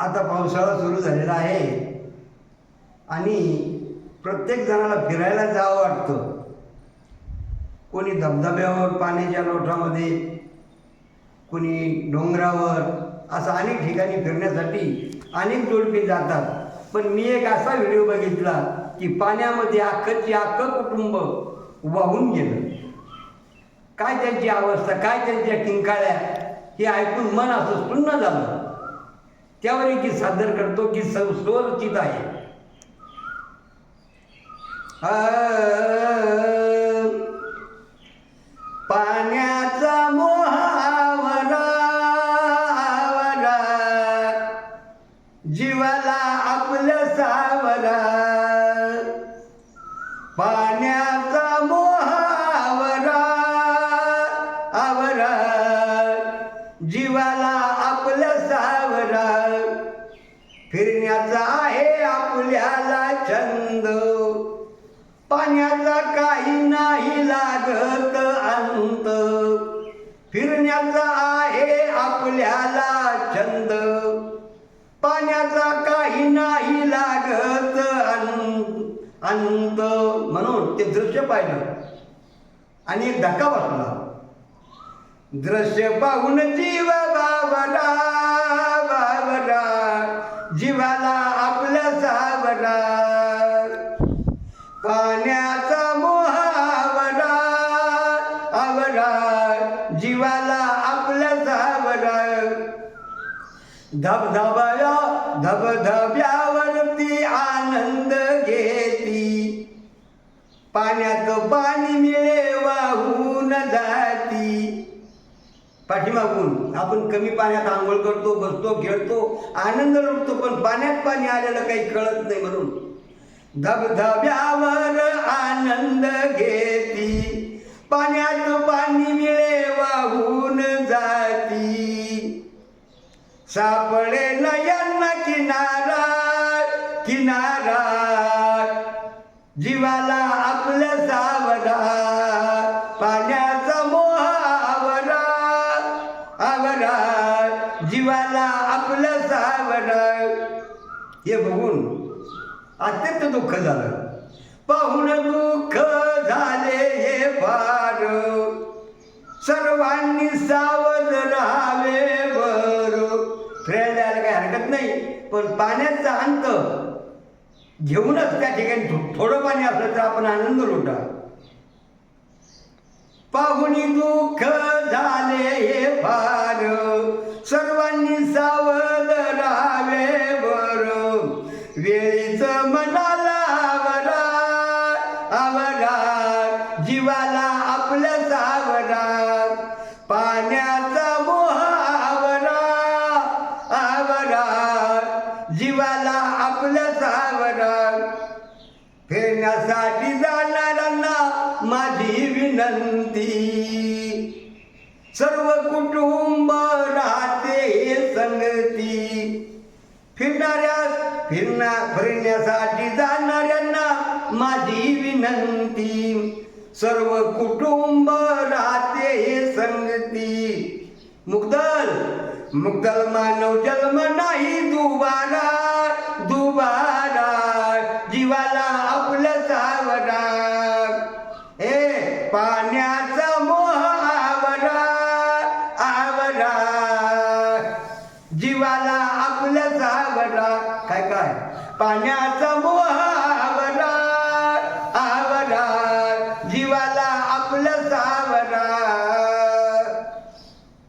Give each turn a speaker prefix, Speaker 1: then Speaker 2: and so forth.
Speaker 1: आता पावसाळा सुरू झालेला आहे. आणि प्रत्येक जणाला फिरायला जावं वाटतं. कोणी धबधब्यावर पाण्याच्या लोटामध्ये कोणी डोंगरावर असं अनेक ठिकाणी फिरण्यासाठी अनेक जोडपी जातात. पण मी एक असा व्हिडिओ बघितला की पाण्यामध्ये अख्खची अख्खं कुटुंब वाहून गेलं. काय त्यांची अवस्था काय त्यांच्या किंकाळ्या हे ऐकून मन असं सुन्न झालं. त्यावर एक सादर करतो की संस्वरचित आहे. पाण्याचा मोहावरा आवरा जीवाला आपल्या सावरा. पाण्याचा मोहावरा आवरा. जीवाला पाण्याचा आहे आपल्याला छंद. पाण्याचा काही नाही लागत अंत. फिरण्याचा आहे आपल्याला छंद. पाण्याचा काही नाही लागत अंत. म्हणून ते दृश्य पाहिलं. आणि एक धक्का बसला. दृश्य पाहून जीव बाबरा पाण्याचा मोहावरा आवरा जीवाला आपल्या सावरा. धबधबया धबधब्यावरती आनंद घेती. पाण्यात पाणी मिळे पाठीमागून. आपण कमी पाण्यात आंघोळ करतो बसतो खेळतो आनंद लुटतो पण पाण्यात पाणी आलेलं काही कळत नाही म्हणून. धबधब्यावर आनंद घेती पाण्यात पाणी मिळे वाहून जाती. सापडे नयांना किनारा किनारा जीवाला आपल्या सावरा. जीवाला आपल्या सावरा हे बघून अत्यंत दुःख झालं. पाहून दुःख झाले हे फार. सर्वांनी सावध राहावे बर फिरायला जायला काही हरकत नाही पण पाण्याचा अंत घेऊनच त्या ठिकाणी थोडं पाणी असलं तर आपण आनंद लुटा. आपल्या सावरा पाण्याचा मोह आवरा आवरा. जीवाला आपल्या सावरा फिरण्यासाठी जाणाऱ्यांना माझी विनंती सर्व कुटुंब राहते हे संगती. फिरणाऱ्या फिरण्या फिरण्यासाठी जाणाऱ्यांना माझी विनंती. सर्व कुटुंब राहते हे संगती. मुग्दल मुग्दल मानव जन्म नाही दुबारा दुबारा. जीवाला आपलं सावरा. हे पाण्याचा मोह आवरा आवरा. जीवाला आपलं सावरा. काय काय? पाण्याचा मोह